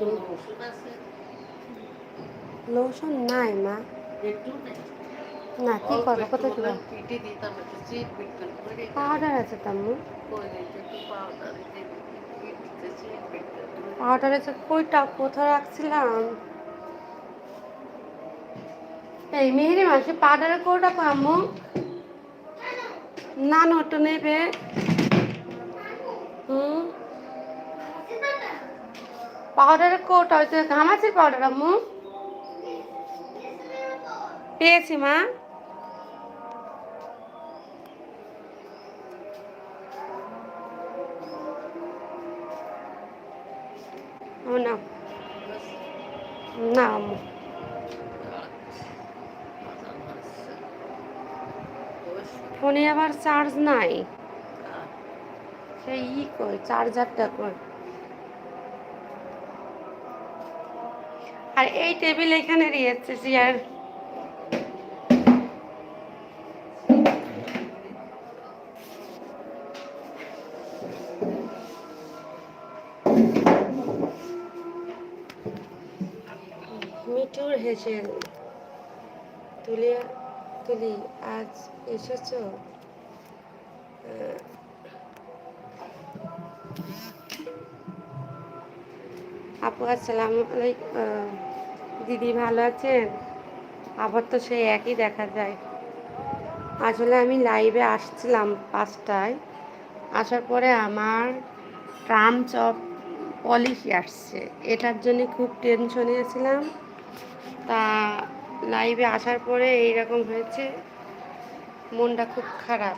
নতুন লোশন নাই মা। না কি করব কোথায় কি পাউডার আছে তাম্মু পাউডার আছে কইটা কোথায় রাখছিলাম? এই মেহেরি মাসে পাউডারের কোটা পামু না নটো নেবে। হুম? পাউডারের কোটা হয়তো ঘামাচির পাউডার, আম্মু। পেয়েছি, মা। না না ফোনে আবার চার্জ নাই। সেই কই চার্জারটা কই আর এই টেবিল এখানে দিয়েছে চেয়ার মিঠুর তুলি আজ আপু আসসালামু আলাইকুম। দিদি ভালো আছেন? আবার তো সেই একই দেখা যায়। আসলে আমি লাইভে আসছিলাম পাঁচটায়। আসার পরে আমার ট্রাম চপ পলিসি আসছে। এটার জন্য খুব টেনশনে ছিলাম তা লাইভে আসার পরে এইরকম হয়েছে। মনটা খুব খারাপ।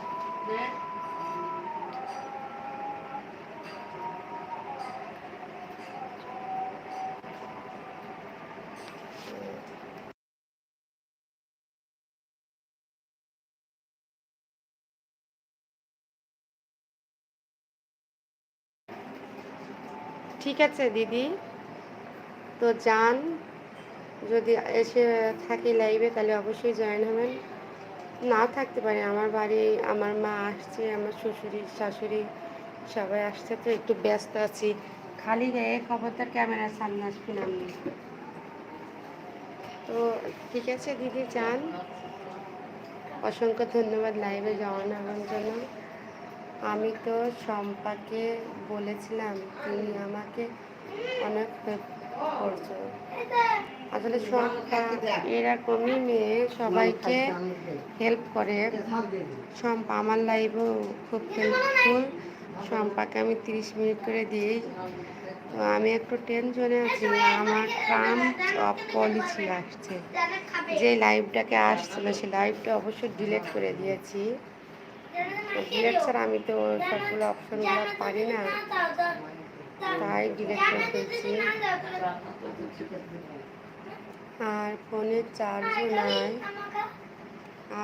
ঠিক আছে, দিদি। তো যান, যদি এসে থাকি লাইভে তাহলে অবশ্যই জয়েন হবেন। না থাকতে পারে, আমার বাড়ি, আমার মা আসছে, আমার শ্বশুরি, শাশুড়ি সবাই আসছে, তো একটু ব্যস্ত আছি। খালি গায়ে খবরদার, ক্যামেরার সামনে আসবেন আপনি তো ঠিক আছে, দিদি, যান। অসংখ্য ধন্যবাদ লাইভে জয়েন হওয়ার জন্য। আমি তো শম্পাকে বলেছিলাম, তুমি আমাকে অনেক হেল্প করছ। আসলে শম্পা এরকমই মেয়ে, সবাইকে হেল্প করে। শম্পা আমার লাইফও খুব হেল্পফুল শম্পাকে আমি তিরিশ মিনিট করে দিই তো আমি একটু টেনশনে আছি, আমার ট্রাম অফ পলিসি আসছে। যে লাইভটাকে আসছিল সেই লাইভটা অবশ্যই ডিলিট করে দিয়েছি। ডিলেট আমি তো সবগুলো অপশনগুলো পারি না। তাই ডিলেট করে ফেলছি আর ফোনে চার্জও নাই।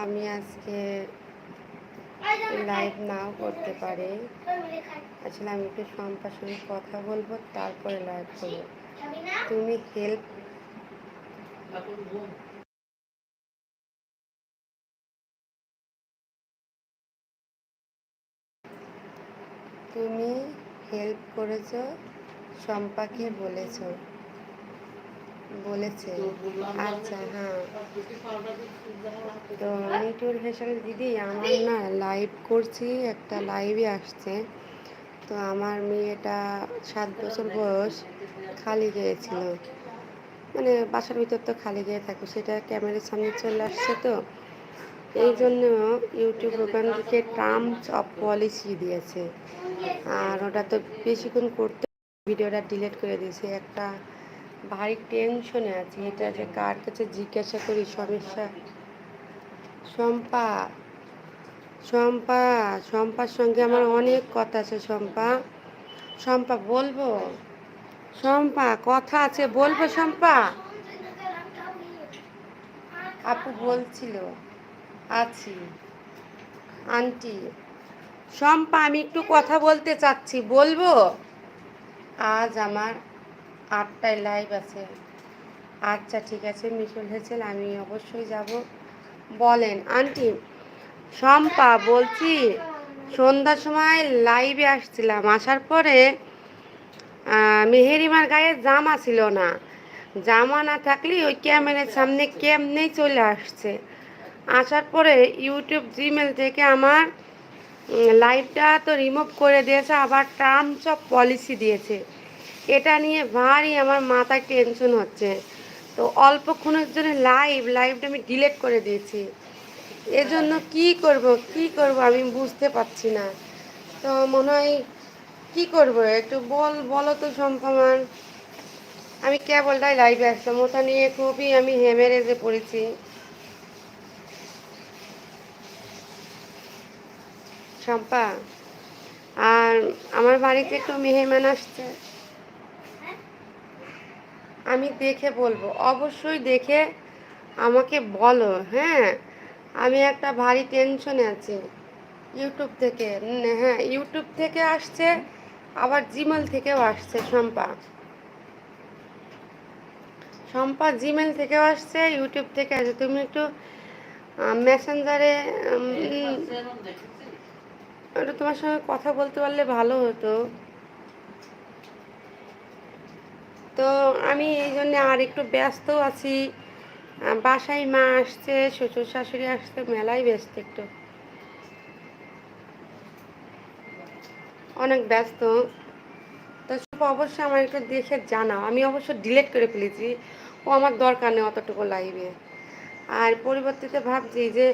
আমি আজকে লাইভ নাও করতে পারি। আসলে আমি একটু সম্পার সঙ্গে কথা বলব, তারপরে লাইভ করব। তুমি হেল্প তুমি হেল্প করেছ শম্পাকে বলেছ। বলেছে। আচ্ছা হ্যাঁ। তো আমি মিটুর হেসাল দিদি আমার না লাইভ করছি একটা লাইভে আসছে। তো আমার মেয়েটা সাত বছর বয়স খালি গিয়েছিল। মানে বাসার ভিতর তো খালি গিয়ে থাকে সেটা ক্যামেরার সামনে চলে আসছে তো। এই জন্য ইউটিউব ওখান থেকে টার্মস অফ পলিসি দিয়েছে। আর ওটা তো বেশিক্ষণ করতে ভিডিওটা ডিলিট করে দিয়েছি। একটা ভারী টেনশনে আছি। এটা যে কার কাছে জিজ্ঞাসা করি, সমস্যা? শম্পা শম্পা, শম্পার সঙ্গে আমার অনেক কথা আছে শম্পা। শম্পা, বলব? শম্পা, কথা আছে, বলব শম্পা? আপু বলছিল, আছি। আন্টি শম্পা, আমি একটু কথা বলতে চাচ্ছি, বলব? আজ আমার আটটায় লাইভ আছে। আচ্ছা ঠিক আছে মিশন হেসেল আমি অবশ্যই যাব। বলেন, আন্টি, শম্পা, বলছি, সন্ধ্যার সময় লাইভে আসছিলাম, আসার পরে মেহেরিমার গায়ে জামা ছিল না। জামা না থাকলে ওই ক্যামেরার সামনে কেমনেই চলে আসছে? আসার পরে ইউটিউব জিমেল থেকে আমার লাইভটা তো রিমুভ করে দিয়েছে, আবার টার্মস অফ পলিসি দিয়েছে। এটা নিয়ে ভারী আমার মাথায় টেনশন হচ্ছে। তো অল্পক্ষণের জন্য লাইভ লাইভটা আমি ডিলেট করে দিয়েছি। এজন্য কি করব কি করব আমি বুঝতে পারছি না। তো মনে হয়, কী করব একটু বল, বলো তো সম্পমান আমি কেবলটাই লাইভে আসলাম। ওটা নিয়ে খুবই আমি হেমেরেজে পড়েছি। শম্পা। আর আমার বাড়িতে একটু মেহমান আসছে। আমি দেখে বলব, অবশ্যই দেখে আমাকে বলো হ্যাঁ? আমি একটা ভারী টেনশনে আছি। ইউটিউব থেকে হ্যাঁ ইউটিউব থেকে আসছে, আবার জিমেল থেকেও আসছে শম্পা। শম্পা জিমেল থেকেও আসছে, ইউটিউব থেকে আসছে। তুমি একটু মেসেঞ্জারে একটু তোমার সঙ্গে কথা বলতে পারলে ভালো হতো। তো আমি এই জন্য আর একটু ব্যস্ত আছি। বাসায় মা আসছে, শ্বশুর শাশুড়ি আসছে, মেলায় ব্যস্ত একটু। অনেক ব্যস্ত। তো সব অবশ্যই আমার একটু দেখে জানাও। আমি অবশ্য ডিলেট করে ফেলেছি। ও আমার দরকার নেই অতটুকু লাইভে আর পরিবর্তিতে ভাবছি যে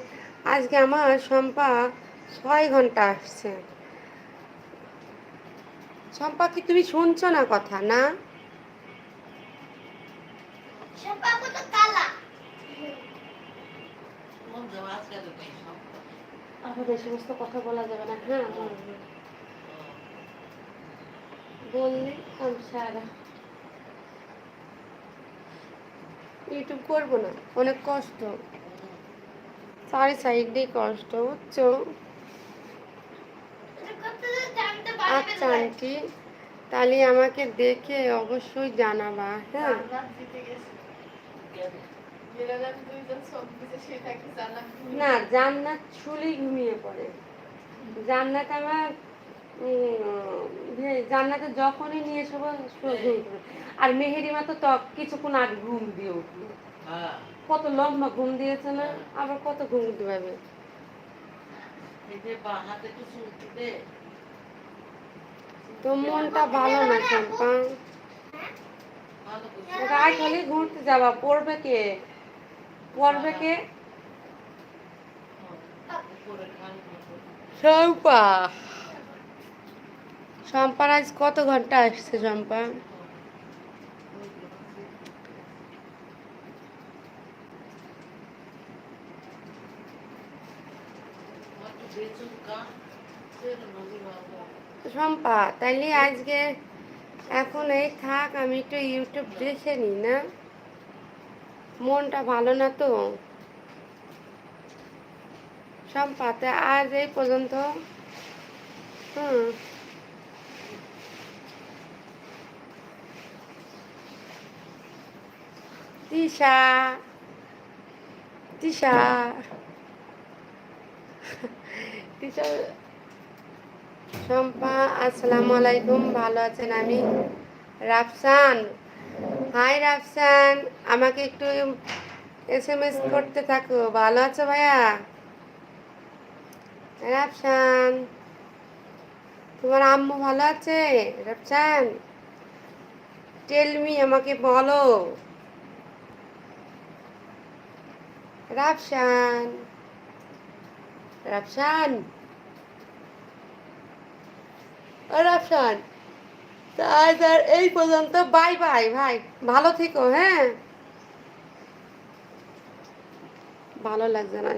আজকে আমার শম্পা ছয় ঘণ্টা আসছে। শম্পা কি তুমি শুনছো না কথা? না? সমস্ত কথা বলা যাবে না হ্যাঁ। বললে সারা। ইউটিউব করব না অনেক কষ্ট। চারি দিয়ে কষ্ট বুঝছ কত জানতে আচ্ছা আন্টি। তাহলে আমাকে দেখে অবশ্যই জানাবা হ্যাঁ? না জান্নাত শুলেই ঘুমিয়ে পড়ে। জান্নাত আমার জান্নাতে যখনই নিয়ে এসব। আর মেহেরিমা তো ত- কিছুক্ষণ আগে ঘুম দিয়ে উঠল। কত লম্বা ঘুম দিয়েছে না আবার কত ঘুম দিতে পারবে তো মনটা ভালো না চম্পা রায় খালি ঘুরতে যাবা, পড়বে কে? পড়বে কে? শম্পা। শম্পার আজ কত ঘণ্টা আসছে, শম্পা? শম্পা তাইলে আজকে এখন এই থাক, আমি একটু ইউটিউব দেখে নিই না? মনটা ভালো না তো? শম্পা আজ এই পর্যন্ত। হুম। তিশা তিশা। তিশা শম্পা, আসসালামু আলাইকুম। ভালো আছেন আমি? রাফসান। হাই রাফসান, আমাকে একটু এস এম এস করতে থাকো। ভালো আছো ভাইয়া? রাফসান, তোমার আম্মু ভালো আছে? রাফসান টেলমি আমাকে বলো। রাফসান রাফসান ও রাফসান তাই তার এই পর্যন্ত বাই বাই ভাই ভালো থেকো হ্যাঁ? ভালো লাগছে না